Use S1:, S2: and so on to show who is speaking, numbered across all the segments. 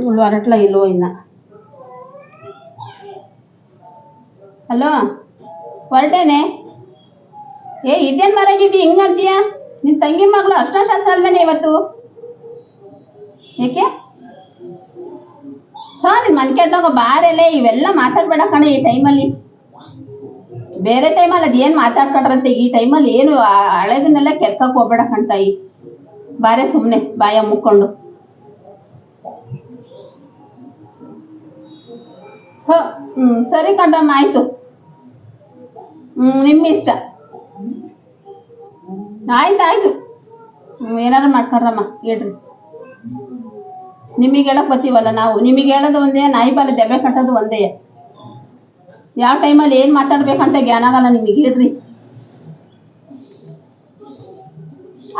S1: ಇವಳು ಹೊರಟ್ಲ ಇಲ್ವೋ ಇನ್ನ? ಹಲೋ, ಹೊರಟೇನೆ? ಏ, ಇದೇನ್ ಮರಾಗಿದ್ದಿ? ಹಿಂಗಂತೀಯ? ನಿನ್ ತಂಗಿ ಮಗಳು ಅಷ್ಟಶಾಸ್ತ್ರ ಅಲ್ವೇನೆ ಇವತ್ತು? ಏಕೆ? ಸೊ ನಿನ್ ಮನ್ ಕೆಟ್ಟೋಗ ಇವೆಲ್ಲ ಮಾತಾಡ್ಬೇಡ ಕಣೆ ಈ ಟೈಮಲ್ಲಿ. ಬೇರೆ ಟೈಮಲ್ಲಿ ಅದೇನ್ ಮಾತಾಡ್ಕೊಂಡ್ರಂತೆ ಈ ಟೈಮಲ್ಲಿ ಏನು ಹಳೆದನ್ನೆಲ್ಲ ಕೆತ್ತಕ್ ಹೋಗ್ಬೇಡ ಕಣ್ತಾಯಿ. ಬಾರೆ ಸುಮ್ನೆ ಬಾಯ ಮುಕ್ಕೊಂಡು. ಹ್ಮ್ ಸರಿ ಕಣಮ್ಮ ಆಯ್ತು. ಹ್ಮ್ ನಿಮ್ಮ ಇಷ್ಟ. ಆಯ್ತು ಆಯ್ತು. ಹ್ಮ್, ಏನಾರು ಮಾಡ್ಕೊಂಡ್ರಮ್ಮ ಹೇಳ್ರಿ. ನಿಮಗೆ ಹೇಳಕ್ ಬತ್ತೀವಲ್ಲ ನಾವು. ನಿಮಗೆ ಹೇಳೋದು ಒಂದೇ ನಾಯಿ ಬಾಲ ದೆಬ್ಬೆ ಕಟ್ಟೋದು ಒಂದೇ. ಯಾವ ಟೈಮಲ್ಲಿ ಏನು ಮಾತಾಡ್ಬೇಕಂತ ಜ್ಞಾನ ಆಗಲ್ಲ ನಿಮಗೆ ಹೇಳ್ರಿ.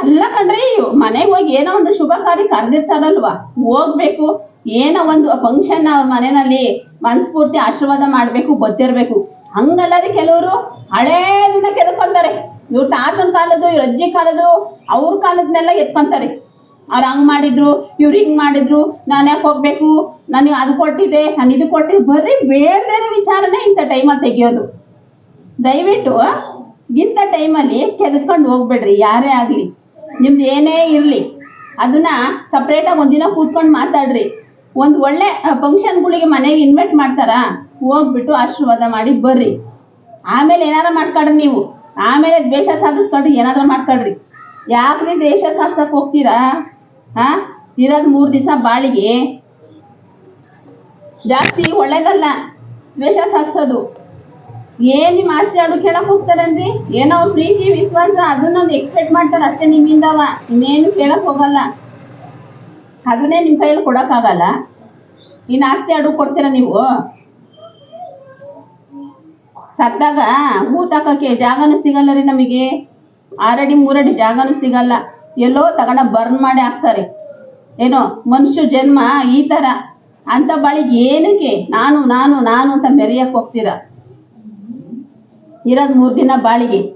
S1: ಅಲ್ಲ ಕಣ್ರಿ ಮನೆಗೆ ಹೋಗಿ ಏನೋ ಒಂದು ಶುಭ ಕಾರ್ಯ ಕರೆದಿರ್ತಾರಲ್ವಾ? ಹೋಗ್ಬೇಕು, ಏನೋ ಒಂದು ಫಂಕ್ಷನ್ ಅವ್ರ ಮನೆಯಲ್ಲಿ ಮನಸ್ಫೂರ್ತಿ ಆಶೀರ್ವಾದ ಮಾಡಬೇಕು, ಗೊತ್ತಿರ್ಬೇಕು. ಹಂಗಲ್ಲದೆ ಕೆಲವರು ಹಳೇದನ್ನ ಕೆದ್ಕೊಂತಾರೆ. ಇವ್ರ ತಾತನ ಕಾಲದ್ದು, ಇವ್ರ ಅಜ್ಜಿ ಕಾಲದ್ದು, ಅವ್ರ ಕಾಲದ್ನೆಲ್ಲ ಎತ್ಕೊಂತಾರೆ. ಅವ್ರು ಹಂಗ್ ಮಾಡಿದ್ರು, ಇವ್ರು ಹಿಂಗ್ ಮಾಡಿದ್ರು, ನಾನು ಯಾಕೆ ಹೋಗ್ಬೇಕು? ನನಗೆ ಅದು ಕೊಟ್ಟಿದೆ ನಾನು ಇದು ಕೊಟ್ಟಿದ್ದೆ. ಬರೀ ಬೇರೆ ವಿಚಾರನೇ ಇಂಥ ಟೈಮಲ್ಲಿ ತೆಗಿಯೋದು. ದಯವಿಟ್ಟು ಇಂಥ ಟೈಮಲ್ಲಿ ಕೆದ್ಕೊಂಡು ಹೋಗ್ಬೇಡ್ರಿ, ಯಾರೇ ಆಗಲಿ. ನಿಮ್ದು ಏನೇ ಇರಲಿ, ಅದನ್ನ ಸಪ್ರೇಟಾಗಿ ಒಂದಿನ ಕೂತ್ಕೊಂಡು ಮಾತಾಡ್ರಿ. ಒಂದು ಒಳ್ಳೆ ಫಂಕ್ಷನ್ಗಳಿಗೆ ಮನೆಗೆ ಇನ್ವೈಟ್ ಮಾಡ್ತಾರಾ, ಹೋಗ್ಬಿಟ್ಟು ಆಶೀರ್ವಾದ ಮಾಡಿ ಬರ್ರಿ. ಆಮೇಲೆ ಏನಾರ ಮಾಡ್ಕೊಳ್ರಿ ನೀವು. ಆಮೇಲೆ ದ್ವೇಷ ಸಾಧಿಸ್ಕೊಂಡು ಏನಾದ್ರು ಮಾಡ್ಕೊಳ್ರಿ ಯಾಕ್ರಿ ದ್ವೇಷ ಸಾಧಿಸಕ್ ಹೋಗ್ತೀರಾ? ಹಾ ಇರೋದು ಮೂರು ದಿವಸ ಬಾಳಿಗೆ. ಜಾಸ್ತಿ ಒಳ್ಳೇದಲ್ಲ, ದ್ವೇಷ ಸಾಧಿಸೋದು. ಏನ್ ಆಸ್ತಿ ಅಡು ಕೇಳಕ್ ಹೋಗ್ತಾರನ್ರಿ? ಏನೋ ಪ್ರೀತಿ, ವಿಶ್ವಾಸ, ಅದನ್ನೊಂದು ಎಕ್ಸ್ಪೆಕ್ಟ್ ಮಾಡ್ತಾರ ಅಷ್ಟೇ ನಿಮ್ಮಿಂದವ. ಇನ್ನೇನು ಕೇಳಕ್ ಹೋಗಲ್ಲ. ಅದನ್ನೇ ನಿಮ್ ಕೈಯಲ್ಲಿ ಕೊಡೋಕ್ಕಾಗಲ್ಲ. ಇನ್ ಆಸ್ತಿ ಅಡುಗೆ ಕೊಡ್ತೀರಾ ನೀವು? ಸತ್ತಾಗ ಹೂ ತಕಕ್ಕೆ ಜಾಗನೂ ಸಿಗಲ್ಲ ರೀ ನಮಗೆ. ಆರಡಿ, ಮೂರಡಿ ಜಾಗನೂ ಸಿಗಲ್ಲ. ಎಲ್ಲೋ ತಗೊಂಡ ಬರ್ನ್ ಮಾಡಿ ಹಾಕ್ತಾರೆ. ಏನೋ ಮನುಷ್ಯ ಜನ್ಮ ಈ ತರ. ಅಂತ ಬಾಳಿಗೆ ಏನಕ್ಕೆ? ನಾನು ನಾನು ನಾನು ಅಂತ ಮೆರೆಯಕ್ ಹೋಗ್ತೀರಾ? ಇರೋದು ಮೂರು ದಿನ ಬಾಳಿಗೆ.